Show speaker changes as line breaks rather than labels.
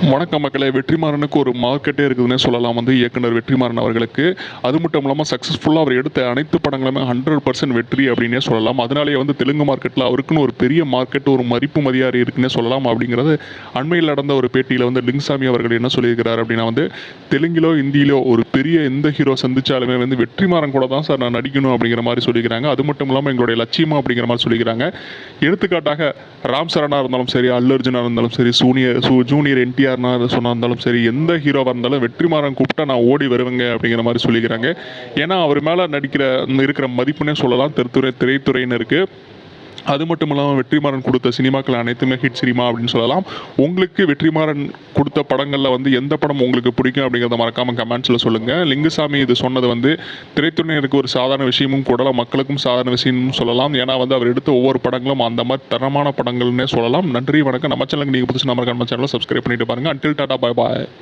வணக்கம் மக்களே. வெற்றிமாறனுக்கு ஒரு மார்க்கெட்டே இருக்குதுன்னே சொல்லலாம். வந்து இயக்குனர் வெற்றிமாறன் அவர்களுக்கு. அது மட்டும் இல்லாமல் சக்ஸஸ்ஃபுல்லாக அவர் எடுத்த அனைத்து படங்களுமே ஹண்ட்ரட் பர்சன்ட் வெற்றி அப்படின்னே சொல்லலாம். அதனாலேயே வந்து தெலுங்கு மார்க்கெட்டில் அவருக்குன்னு ஒரு பெரிய மார்க்கெட் ஒரு மதிப்பு மதியாரி இருக்குன்னே சொல்லலாம் அப்படிங்கிறது அண்மையில் நடந்த ஒரு பேட்டியில் வந்து லிங்சாமி அவர்கள் என்ன சொல்லியிருக்கிறார் அப்படின்னா வந்து தெலுங்கிலோ இந்தியிலோ ஒரு பெரிய எந்த ஹீரோ சந்திச்சாலுமே வந்து வெற்றிமாறன் கூட தான் சார் நான் நடிக்கணும் அப்படிங்கிற மாதிரி சொல்லிக்கிறாங்க. அது மட்டும் இல்லாமல் எங்களுடைய லட்சியமாக அப்படிங்கிற மாதிரி சொல்லிக்கிறாங்க. எடுத்துக்காட்டாக ராம் சரணாக இருந்தாலும் சரி அல்லு அர்ஜுனாக இருந்தாலும் சரி சூனியர் சூ ஜூனியர் என்டிஆர்னா சொன்னா இருந்தாலும் சரி எந்த ஹீரோவாக இருந்தாலும் வெற்றிமாறன் கூப்பிட்டா நான் ஓடி வருவேங்க அப்படிங்கிற மாதிரி சொல்லிக்கிறாங்க. ஏன்னா அவர் மேலே நடிக்கிற இருக்கிற மதிப்புனே சொல்லலாம். திரைத்துறை இருக்குது அது மட்டும் இல்லாமல் வெற்றிமாறன் கொடுத்த சினிமாக்கள் அனைத்துமே ஹிட் சினிமா அப்படின்னு சொல்லலாம். உங்களுக்கு வெற்றிமாறன் கொடுத்த படங்களில் வந்து எந்த படம் உங்களுக்கு பிடிக்கும் அப்படிங்கிறத மறக்காமல் கமெண்ட்ஸில் சொல்லுங்கள் லிங்குசாமி இது சொன்னது வந்து திரைத்துறையினருக்கு ஒரு சாதாரண விஷயமும் கூட மக்களுக்கும் சாதாரண விஷயமும் சொல்லலாம். ஏன்னா வந்து அவர் எடுத்த ஒவ்வொரு படங்களும் அந்த மாதிரி தரமான படங்கள்னே சொல்லலாம். நன்றி வணக்கம். நம்ம சேனலுக்கு நீங்கள் புதுசு நம்ம நம்ம சேனலை சப்ஸ்கிரைப் பண்ணிட்டு பாருங்கள் அன்டில் டாடா பாய் பாய்